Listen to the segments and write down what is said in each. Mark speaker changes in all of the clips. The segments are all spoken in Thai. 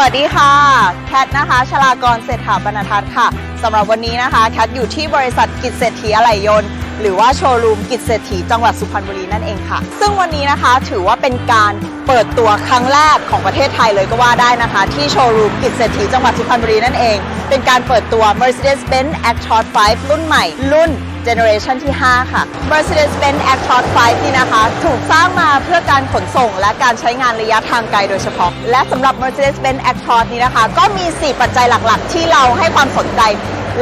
Speaker 1: วัสดีค่ะแคทนะคะชลากรเศรษฐาบรรณทัศน์ค่ะสำหรับวันนี้นะคะแคทอยู่ที่บริษัทกิจเศรษฐีอะไหล่ยนต์หรือว่าโชว์รูมกิจเศรษฐีจังหวัดสุพรรณบุรีนั่นเองค่ะ ซึ่งวันนี้นะคะถือว่าเป็นการเปิดตัวครั้งแรกของประเทศไทยเลยก็ว่าได้นะคะ ที่โชว์รูมกิจเศรษฐีจังหวัดสุพรรณบุรีนั่นเอง เป็นการเปิดตัว Mercedes-Benz Actros 5รุ่นใหม่รุ่นเจเนอเรชันที่ 5 ค่ะ Mercedes-Benz Actros 5นี่นะคะ ถูกสร้างมาเพื่อการขนส่ง และการใช้งานระยะทางไกลโดยเฉพาะ และสำหรับ Mercedes-Benz Actros นี้นะคะ ก็มี 4 ปัจจัยหลักๆ ที่เราให้ความสนใจ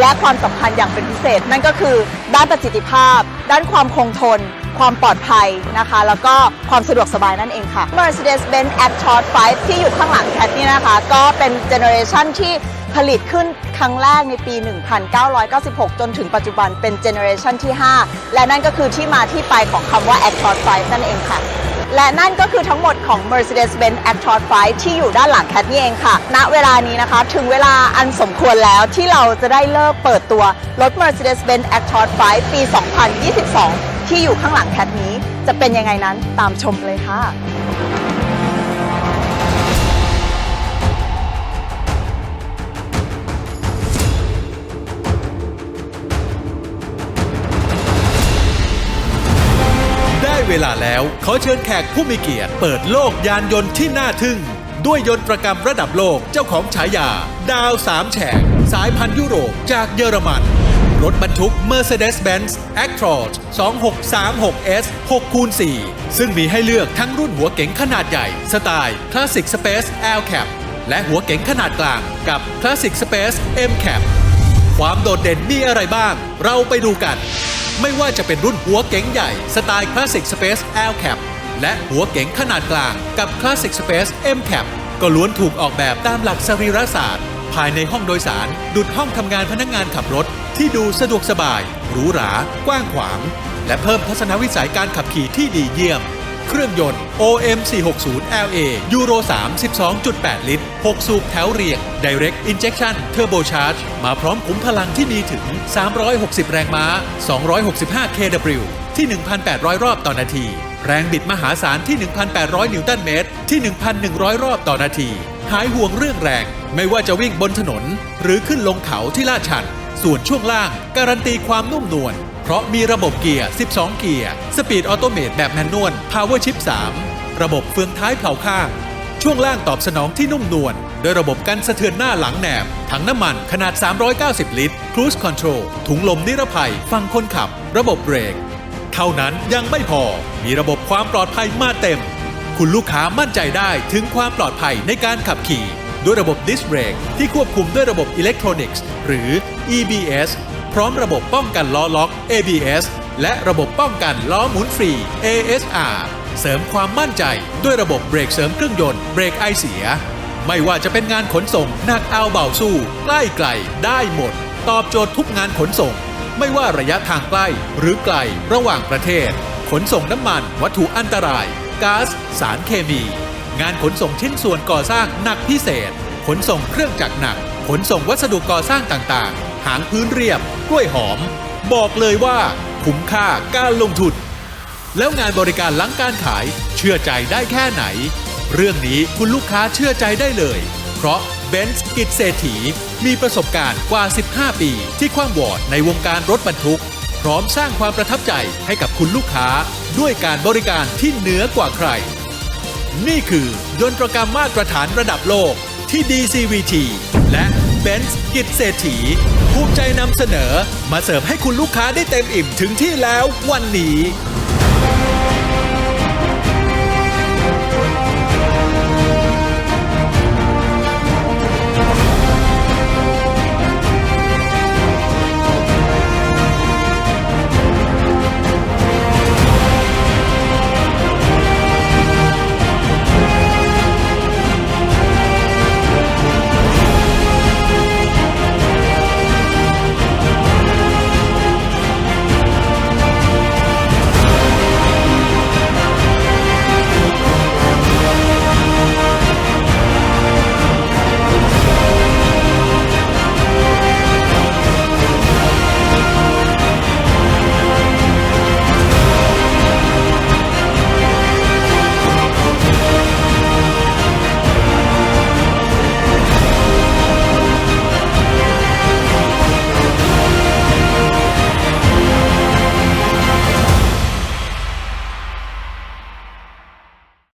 Speaker 1: และความสำคัญอย่างเป็นพิเศษ นั่นก็คือ ด้านประสิทธิภาพ ด้านความคงทน ความปลอดภัยนะคะ แล้วก็ความสะดวกสบายนั่นเองค่ะ Mercedes-Benz Actros 5ที่อยู่ข้างหลังแคทนี่นะคะ ก็เป็นเจเนอเรชันที่ ผลิตขึ้นครั้งแรกในปี 1996 จนถึงปัจจุบันเป็นเจเนอเรชันที่ 5 และนั่นก็คือที่มาที่ไปของคำว่า Actros 5นั่นเองค่ะ และนั่นก็คือทั้งหมดของ Mercedes-Benz Actros 5ที่อยู่ด้านหลังแคทนี่เองค่ะ ณ เวลานี้นะคะ ถึงเวลาอันสมควรแล้วที่เราจะได้เลิกเปิดตัวรถ Mercedes-Benz Actros 5ปี 2022 ที่อยู่ข้างหลังแคทนี้ จะเป็นยังไงนั้นตามชมเลยค่ะ
Speaker 2: เวลาแล้ว ขอเชิญแขกผู้มีเกียรติ เปิดโลกยานยนต์ที่น่าทึ่ง ด้วยยนต์ประกรรมระดับโลกเจ้าของฉายา ดาวสามแฉกสายพันธุ์ยุโรปจากเยอรมัน รถบรรทุก Mercedes-Benz Actros 2636S 6คูณ4ซึ่งมีให้เลือกทั้งรุ่นหัวเก๋งขนาดใหญ่ สไตล์ Classic Space L Cap และหัวเก๋งขนาดกลางกับ Classic Space M Cap ความโดดเด่นมีอะไรบ้าง เราไปดูกัน ไม่ว่าจะเป็นรุ่นหัวเก๋งใหญ่สไตล์ Classic Space L Cap และหัวเก๋งขนาดกลางกับ Classic Space M Cap ก็ล้วนถูกออกแบบตามหลักสรีรศาสตร์ ภายในห้องโดยสาร ดุดห้องทำงานพนักงานขับรถ ที่ดูสะดวกสบาย หรูหรา กว้างขวาง และเพิ่มทัศนวิสัยการขับขี่ที่ดีเยี่ยม เครื่องยนต์ OM 460 LA ยูโร3 12.8 ลิตร 6 สูบแถวเรียง Direct Injection Turbo Charge มาพร้อมขุมพลังที่มีถึง 360 แรงม้า 265 kW ที่ 1,800 รอบต่อนาที แรงบิดมหาศาลที่ 1,800 นิวตันเมตร ที่ 1,100 รอบต่อนาที หายห่วงเรื่องแรง ไม่ว่าจะวิ่งบนถนน หรือขึ้นลงเขาที่ลาดชัน ส่วนช่วงล่าง การันตีความนุ่มนวล เพราะมีระบบเกียร์ 12 เกียร์ สปีดออโตเมตแบบแมนนวล Power Shift 3ระบบเฟืองท้ายเผาข้าง ช่วงล่างตอบสนองที่นุ่มนวลโดยระบบกันสะเทือนหน้าหลังแหนบ ถังน้ำมันขนาด 390 ลิตร Cruise Control ถุงลมนิรภัย ฟังคนขับ ระบบเบรก เท่านั้นยังไม่พอ มีระบบความปลอดภัยมาเต็ม คุณลูกค้ามั่นใจได้ถึงความปลอดภัยในการขับขี่ ด้วยระบบดิสเบรกที่ควบคุมด้วยระบบอิเล็กทรอนิกส์ หรือ EBS พร้อมระบบป้องกันล้อล็อก ABS และระบบป้องกันล้อหมุนฟรี ASR เสริมความมั่นใจด้วยระบบเบรกเสริมเครื่องยนต์เบรกไอเสีย ไม่ว่าจะเป็นงานขนส่งหนักเอาเบาสู้ ใกล้ไกลได้หมด ตอบโจทย์ทุกงานขนส่ง ไม่ว่าระยะทางใกล้หรือไกลระหว่างประเทศ ขนส่งน้ำมัน วัตถุอันตรายก๊าซสารเคมี งานขนส่งชิ้นส่วนก่อสร้างหนักพิเศษ ขนส่งเครื่องจักรหนัก ขนส่งวัสดุก่อสร้างต่างๆ หางพื้นเรียบกล้วยหอม บอกเลยว่าคุ้มค่าการลงทุน แล้วงานบริการหลังการขายเชื่อใจได้แค่ไหน เรื่องนี้คุณลูกค้าเชื่อใจได้เลย เพราะเบนซ์กิจเศรษฐีมีประสบการณ์กว่า 15 ปี ที่คว้างวอดในวงการรถบรรทุก พร้อมสร้างความประทับใจให้กับคุณลูกค้า ด้วยการบริการที่เหนือกว่าใคร นี่คือยนตรกรรมมาตรฐานระดับโลกที่ DCVT และ b e n z กิจเศรษฐีภูมิใจนำเสนอมาเสิร์ฟให้คุณลูกค้าได้เต็มอิ่มถึงที่แล้ววันนี้